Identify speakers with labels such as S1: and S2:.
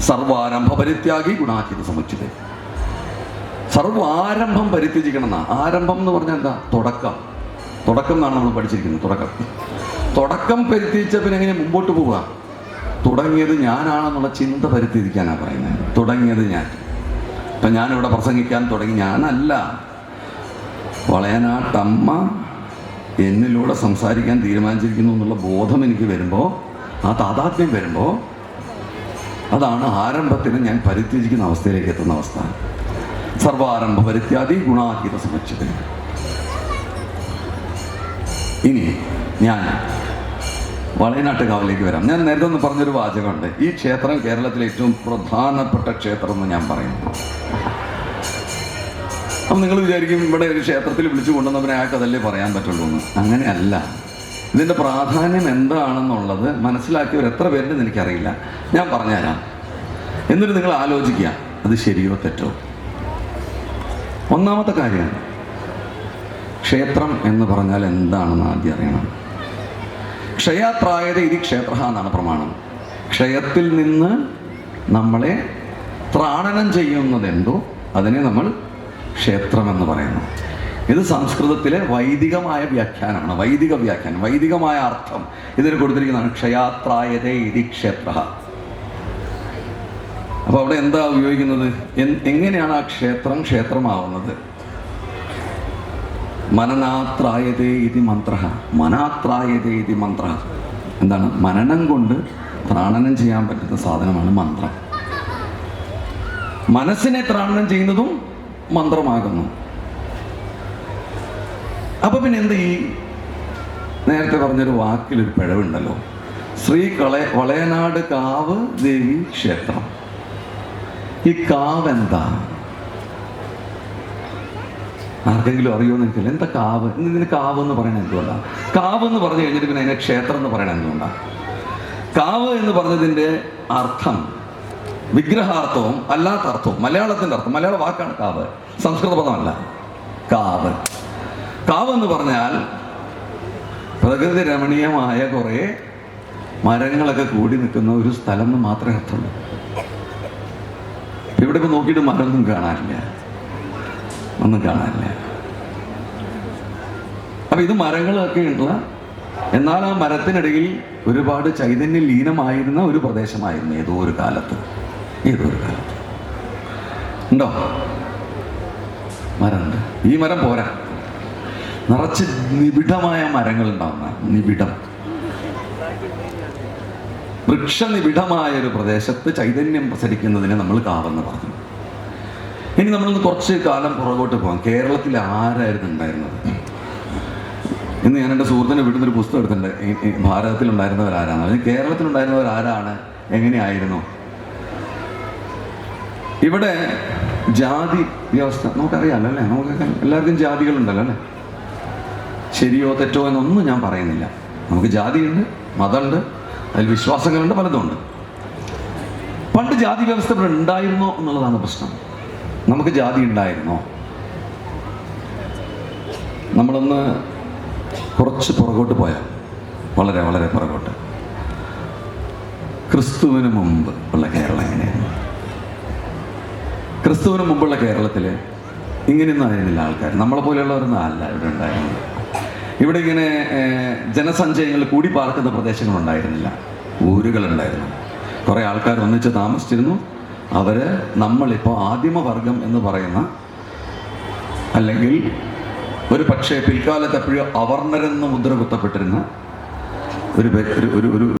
S1: സർവാരംഭ പരിത്യാഗി ഗുണാഹിത സമുച്ചിത സർവാരംഭം പരിത്യജിക്കണം എന്നാ ആരംഭം എന്ന് പറഞ്ഞാൽ എന്താ? തുടക്കം. തുടക്കം എന്നാണ് നമ്മൾ പഠിച്ചിരിക്കുന്നത് തുടക്കം. തുടക്കം പരിത്യജിച്ച പിന്നെ എങ്ങനെ മുമ്പോട്ട് പോവുക? തുടങ്ങിയത് ഞാനാണെന്നുള്ള ചിന്ത പരിത്യജിക്കാനാണ് പറയുന്നത്. തുടങ്ങിയത് ഞാൻ. ഇപ്പം ഞാനിവിടെ പ്രസംഗിക്കാൻ തുടങ്ങി. ഞാനല്ല. വളയനാട്ടമ്മ എന്നിലൂടെ സംസാരിക്കാൻ തീരുമാനിച്ചിരിക്കുന്നു എന്നുള്ള ബോധം എനിക്ക് വരുമ്പോൾ ആ താതാത്മ്യം വരുമ്പോൾ അതാണ് ആരംഭത്തിന് ഞാൻ പരിത്യജിക്കുന്ന അവസ്ഥയിലേക്ക് എത്തുന്ന അവസ്ഥ. സർവാരംഭ പരിത്യാദി ഗുണാതീത സമുച്ചത് ഇനി ഞാൻ വളയനാട്ടുകാവിലേക്ക് വരാം. ഞാൻ നേരത്തെ ഒന്ന് പറഞ്ഞൊരു വാചകമുണ്ട്. ഈ ക്ഷേത്രം കേരളത്തിലെ ഏറ്റവും പ്രധാനപ്പെട്ട ക്ഷേത്രം എന്ന് ഞാൻ പറയുന്നു. അപ്പം നിങ്ങൾ വിചാരിക്കും ഇവിടെ ഒരു ക്ഷേത്രത്തിൽ വിളിച്ചു കൊണ്ടുവന്നവനെ ആ അതല്ലേ പറയാൻ പറ്റുള്ളൂ എന്ന് അങ്ങനെയല്ല. ഇതിന്റെ പ്രാധാന്യം എന്താണെന്നുള്ളത് മനസ്സിലാക്കിയവർ എത്ര പേരുണ്ടെന്ന് എനിക്കറിയില്ല. ഞാൻ പറഞ്ഞുതരാം. എന്നിട്ട് നിങ്ങൾ ആലോചിക്കുക അത് ശരിയോ തെറ്റോ? ഒന്നാമത്തെ കാര്യം ക്ഷേത്രം എന്ന് പറഞ്ഞാൽ എന്താണെന്ന് ആദ്യം അറിയണം. ക്ഷയാത്രായത ഇതി ക്ഷേത്ര എന്നാണ് പ്രമാണം. ക്ഷയത്തിൽ നിന്ന് നമ്മളെ ത്രാണനം ചെയ്യുന്നതെന്തോ അതിനെ നമ്മൾ ക്ഷേത്രം എന്ന് പറയുന്നു. ഇത് സംസ്കൃതത്തിലെ വൈദികമായ വ്യാഖ്യാനമാണ്. വൈദിക വ്യാഖ്യാനം വൈദികമായ അർത്ഥം. ഇതിന് കൊടുത്തിരിക്കുന്നതാണ് ക്ഷയാത്രായതേ ഇതി ക്ഷേത്ര. അപ്പൊ അവിടെ എന്താ ഉപയോഗിക്കുന്നത്? എങ്ങനെയാണ് ആ ക്ഷേത്രം ക്ഷേത്രമാവുന്നത്? മനനാത്രായതേ ഇതി മന്ത്ര. മനാത്രായതേ ഇതി മന്ത്ര. എന്താണ്? മനനം കൊണ്ട് ത്രാണനം ചെയ്യാൻ പറ്റുന്ന സാധനമാണ് മന്ത്രം. മനസ്സിനെ ത്രാണനം ചെയ്യുന്നതും മന്ത്രമാകുന്നു. അപ്പൊ പിന്നെ എന്ത് ഈ നേരത്തെ പറഞ്ഞൊരു വാക്കിലൊരു പിഴവുണ്ടല്ലോ. ശ്രീ കള വളയനാട് കാവ് ദേവി ക്ഷേത്രം. ഈ കാവ് എന്താ? ആർക്കെങ്കിലും അറിയുമോ വെച്ചാൽ എന്താ കാവ്? ഇതിന് കാവ് എന്ന് പറയുന്നത് എന്തുകൊണ്ടാണ് കാവ് എന്ന് പറഞ്ഞു കഴിഞ്ഞിട്ട് പിന്നെ അതിനെ ക്ഷേത്രം എന്ന് പറയുന്നത് എന്തുകൊണ്ടാണ് കാവ് എന്ന് പറഞ്ഞതിന്റെ അർത്ഥം വിഗ്രഹാർത്ഥവും അല്ലാത്ത അർത്ഥവും മലയാളത്തിന്റെ അർത്ഥം. മലയാള വാക്കാണ് കാവ്. സംസ്കൃത പദമല്ല കാവ്. കാവ് എന്ന് പറഞ്ഞാൽ പ്രകൃതി രമണീയമായ കുറേ മരങ്ങളൊക്കെ കൂടി നിൽക്കുന്ന ഒരു സ്ഥലം എന്ന് മാത്രമേ അർത്ഥമുള്ളൂ. ഇവിടെ ഇപ്പൊ നോക്കിയിട്ട് മരമൊന്നും കാണാനില്ല. ഒന്നും കാണാനില്ല. അപ്പൊ ഇത് മരങ്ങളൊക്കെ ഉള്ള എന്നാൽ ആ മരത്തിനിടയിൽ ഒരുപാട് ചൈതന്യം ലീനമായിരുന്ന ഒരു പ്രദേശമായിരുന്നു ഏതോ ഒരു കാലത്ത്. ഏതോ ഒരു കാലത്ത്. ഉണ്ടോ? മരമുണ്ട്. ഈ മരം പോരാ. നിറച്ച് നിബിഡമായ മരങ്ങൾ ഉണ്ടാവുന്ന നിബിഡം. വൃക്ഷനിബിഡമായ ഒരു പ്രദേശത്ത് ചൈതന്യം പ്രസരിക്കുന്നതിനെ നമ്മൾ കാവെന്ന് പറഞ്ഞു. ഇനി നമ്മളൊന്ന് കുറച്ച് കാലം പുറകോട്ട് പോകാം. കേരളത്തിൽ ആരായിരുന്നു ഉണ്ടായിരുന്നത്? ഇന്ന് ഞാൻ എന്റെ സുഹൃത്തിനെ വീട്ടിൽ ഒരു പുസ്തകം എടുത്തിട്ടുണ്ട്. ഭാരതത്തിൽ ഉണ്ടായിരുന്നവർ ആരാണ് അതിന് കേരളത്തിൽ ഉണ്ടായിരുന്നവർ ആരാണ്? എങ്ങനെയായിരുന്നു? ഇവിടെ ജാതി വ്യവസ്ഥ നമുക്കറിയാമല്ലോ അല്ലേ? നമുക്ക് എല്ലാവർക്കും ജാതികളുണ്ടല്ലോ അല്ലേ? ശരിയോ തെറ്റോ എന്നൊന്നും ഞാൻ പറയുന്നില്ല. നമുക്ക് ജാതിയുണ്ട് മതമുണ്ട് അതിൽ വിശ്വാസങ്ങളുണ്ട് പലതുമുണ്ട്. പണ്ട് ജാതി വ്യവസ്ഥ ഇവിടെ ഉണ്ടായിരുന്നോ എന്നുള്ളതാണ് പ്രശ്നം. നമുക്ക് ജാതി ഉണ്ടായിരുന്നോ? നമ്മളൊന്ന് കുറച്ച് പുറകോട്ട് പോയാൽ വളരെ വളരെ പുറകോട്ട്. ക്രിസ്തുവിന് മുമ്പ് ഉള്ള കേരളം എങ്ങനെയായിരുന്നു? ക്രിസ്തുവിന് മുമ്പുള്ള കേരളത്തിൽ ഇങ്ങനെയൊന്നും ആയിരുന്നില്ല ആൾക്കാർ നമ്മളെ പോലെയുള്ളവരൊന്നും അല്ല ഇവിടെ ഉണ്ടായിരുന്നത്. ഇവിടെ ഇങ്ങനെ ജനസഞ്ചയങ്ങൾ കൂടി പാർക്കുന്ന പ്രദേശങ്ങളുണ്ടായിരുന്നില്ല. ഊരുകളുണ്ടായിരുന്നു. കുറേ ആൾക്കാർ ഒന്നിച്ച് താമസിച്ചിരുന്നു. അവർ നമ്മളിപ്പോൾ ആദിമവർഗം എന്ന് പറയുന്ന അല്ലെങ്കിൽ ഒരു പക്ഷേ പിൽക്കാലത്ത് എപ്പോഴും അവർണരെന്ന് മുദ്ര കുത്തപ്പെട്ടിരുന്ന ഒരു ഒരു ഒരു